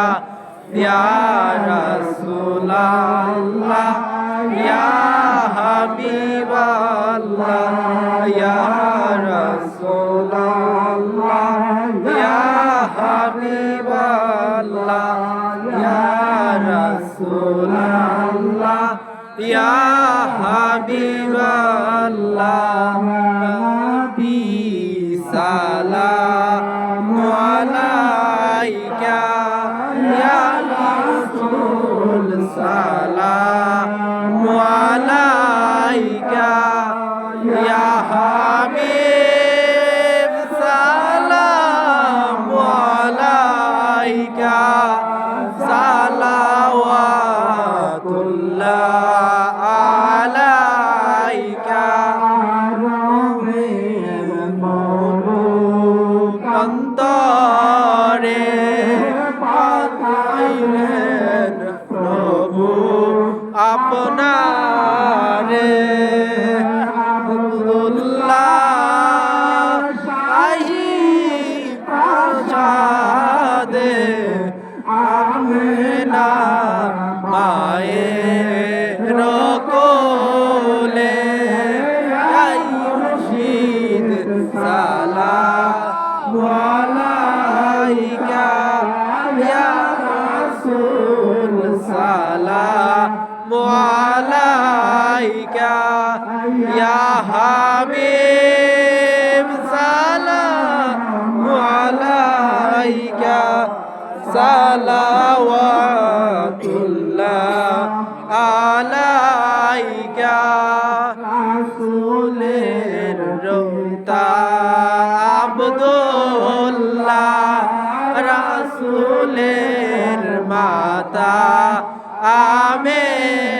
দাঁড়াইয়া ইয়া রাসূলাল্লাহ ইয়া হাবিবাল্লাহ ইয়া রাসূলাল্লাহ ইয়া হাবিবাল্লাহ ইয়া রাসূলাল্লাহ ইয়া ইয়া হাবিব সালাম আলাইকা সালাওয়াতুল্লাহ আলাইকা রাসূলের রোতা আব্দুল্লাহ রাসূলের মাতা আমেনা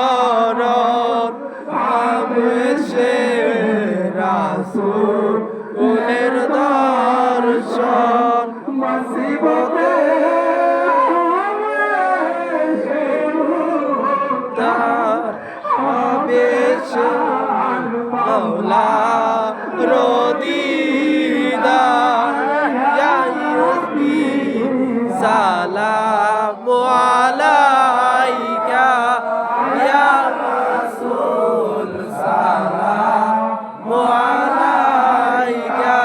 মাওলা রদিদার ইয়া ইউবি সালাম আলাইকা ইয়া রাসূল সালাম আলাইকা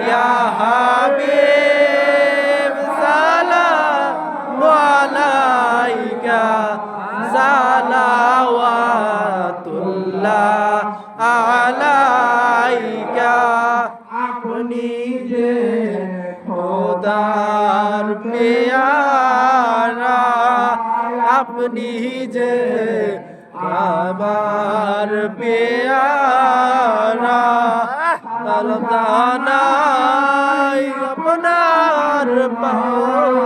ইয়া হাবিব আলাইকা আপনি যে খোদার পেয়ারা আপনি যে আমার পেয়ারা আলদানাই আপনার পাচারাই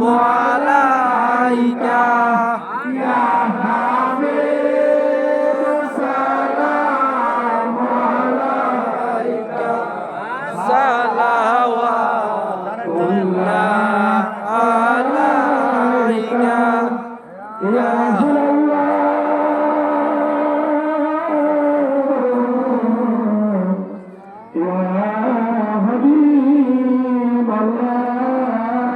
সালাম